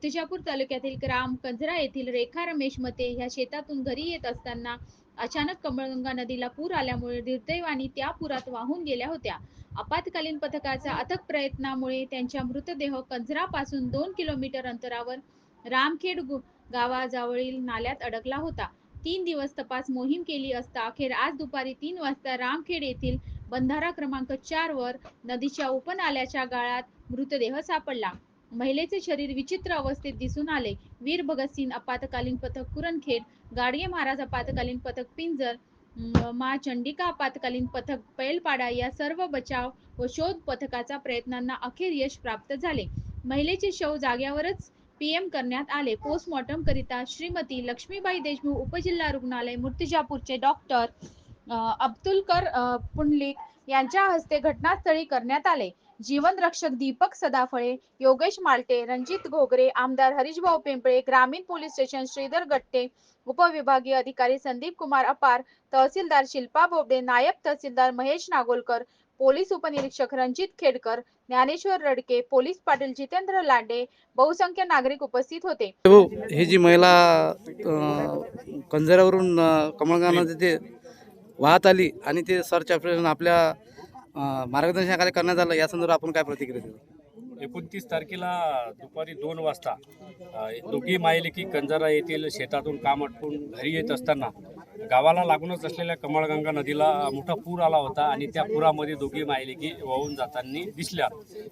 मूर्तिजापूर तालुक्यातील ग्राम कंजरा येथील रेखा रमेश मते ह्या शेतातून घरी येत असताना अचानक कमळगंगा नदीला पूर आल्यामुळे दुर्दैवाने त्या पुरात वाहून गेल्या होत्या. आपत्कालीन पथकाच्या अथक प्रयत्नामुळे त्यांच्या मृतदेह कंजरापासून दोन किलोमीटर अंतरावर रामखेड गावाजवळील नाल्यात अडकला होता. तीन दिवस तपास मोहीम केली असता अखेर आज दुपारी तीन वाजता रामखेड येथील बंधारा क्रमांक चार वर नदीच्या उपनाल्याच्या गाळात मृतदेह सापडला. महिलेचे शरीर विचित्र अवस्थेत दिसून आले. वीर भगतसिंग आपातकालीन पथक कुरणखेड गाडगे महाराज आपत्कालीन पथक पिंजर मा चंडिका आपातकालीन पथक पैलपाडा या सर्व बचाव व शोध पथकाचा प्रयत्नांना अखेर यश प्राप्त झाले. महिलेचे शव जाग्यावरच पीएम करण्यात आले. पोस्टमॉर्टम करिता श्रीमती लक्ष्मीबाई देशमुख उपजिल्हा रुग्णालय मूर्तिजापूरचे डॉक्टर अब्दुलकर पुंडलिक यांच्या हस्ते घटनास्थळी करण्यात आले. जीवन रक्षक दीपक सदाफळे योगेश मालटे रणजित घोगरे आमदार हरीशभाऊ पिंपळे ग्रामीण पोलीस स्टेशन श्रीधर गट्टे उपविभागीय अधिकारी संदीप कुमार अपार तहसीलदार शिल्पा बोबडे नायब तहसीलदार महेश नागोलकर पोलीस उपनिरीक्षक रणजित खेडकर ज्ञानेश्वर रडके पोलीस पाटील जितेंद्र लांडे बहुसंख्य नागरिक उपस्थित होते. हो, ही जी महिला कंजऱ्यावरून कमळगाव वाहत आली आणि ते सर्च ऑपरेशन आपल्या मार्गदर्शनाखाली करण्यात आलं या संदर्भात आपण काय प्रतिक्रिया देऊ? एकोणतीस तारखेला दुपारी दोन वाजता दोघी मायलेकी कंजारा येथील शेतातून काम आटपून घरी येत असताना गावाला लागूनच असलेल्या कमळगंगा नदीला मोठा पूर आला होता आणि त्या पुरामध्ये दोघी मायलेकी वाहून जाताना दिसल्या.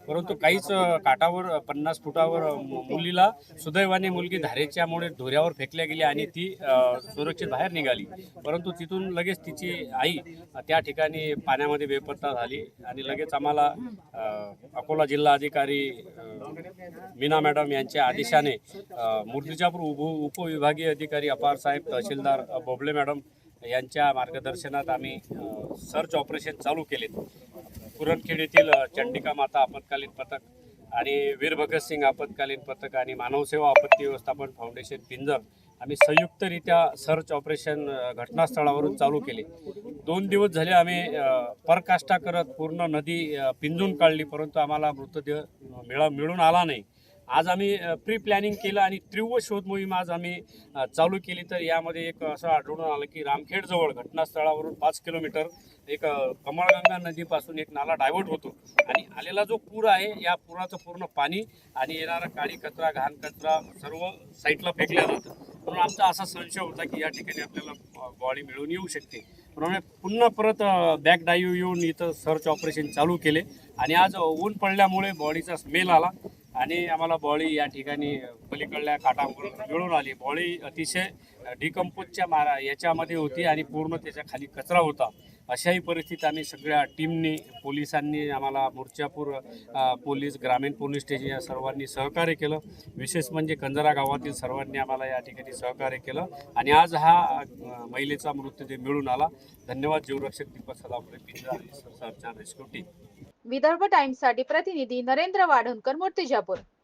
परंतु काहीच काठावर पन्नास फुटावर मु- मुलीला सुदैवाने मुलगी धारेच्यामुळे धोऱ्यावर फेकल्या गेली आणि ती सुरक्षित बाहेर निघाली. परंतु तिथून लगेच तिची आई त्या ठिकाणी पाण्यामध्ये बेपत्ता झाली आणि लगेच आम्हाला अकोला जिल्हा अधिकारी मीना मॅडम यांच्या आदेशाने मूर्तिजापूर उप उपविभागीय अधिकारी अपार साहेब तहसीलदार बोबले मॅडम यांच्या मार्गदर्शनात आम्ही सर्च ऑपरेशन चालू केले पुरणखेड येथील चंडिका माता आपत्कालीन पथक आणि वीर भगतसिंग आपत्कालीन पथक आणि मानवसेवा आपत्ती व्यवस्थापन फाउंडेशन पिंजर आम्ही संयुक्तरित्या सर्च ऑपरेशन घटनास्थळावरून चालू केले. दोन दिवस झाले आम्ही परकाष्ठा करत पूर्ण नदी पिंजून काढली परंतु आम्हाला मृतदेह मिळा मिळून आला नाही. आज आम्ही प्री प्लॅनिंग केलं आणि तीव्र शोध मोहीम आज आम्ही चालू केली. तर यामध्ये एक असं आढळून आलं की रामखेडजवळ घटनास्थळावरून पाच किलोमीटर एक कमळगंगा नदीपासून एक नाला डायव्हर्ट होतो. आणि आलेला जो पूर आहे या पुराचं पूर्ण पाणी आणि येणारा काळी कचरा घाण कचरा सर्व साईटला फेकल्या जातं. म्हणून आमचा असा संशय होता की या ठिकाणी आपल्याला बॉडी मिळून येऊ शकते. म्हणून पुन्हा परत बॅक डाईव्ह येऊन इथं सर्च ऑपरेशन चालू केले. आणि आज ऊन पडल्यामुळे बॉडीचा स्मेल आला. आणि आम्हाला बॉडी या ठिकाणी पलीकडल्या काठावरून मिळून आली. बॉळी अतिशय डिकम्पोजच्या मारा याच्यामध्ये होती आणि पूर्ण त्याच्याखाली कचरा होता. अशाही परिस्थितीत आम्ही सगळ्या टीमनी पोलिसांनी आम्हाला मुर्चापूर पोलीस ग्रामीण पोलीस स्टेशन या सर्वांनी सहकार्य केलं. विशेष म्हणजे कंजरा गावातील सर्वांनी आम्हाला या ठिकाणी सहकार्य केलं आणि आज हा महिलेचा मृतदेह मिळून आला. धन्यवाद. जीवरक्षक दीपक सदापुरे पिंजरा आणि रेस्क्यू टीम विदर्भ टाइम्ससाठी प्रतिनिधी नरेंद्र वाढवणकर मूर्तिजापूर.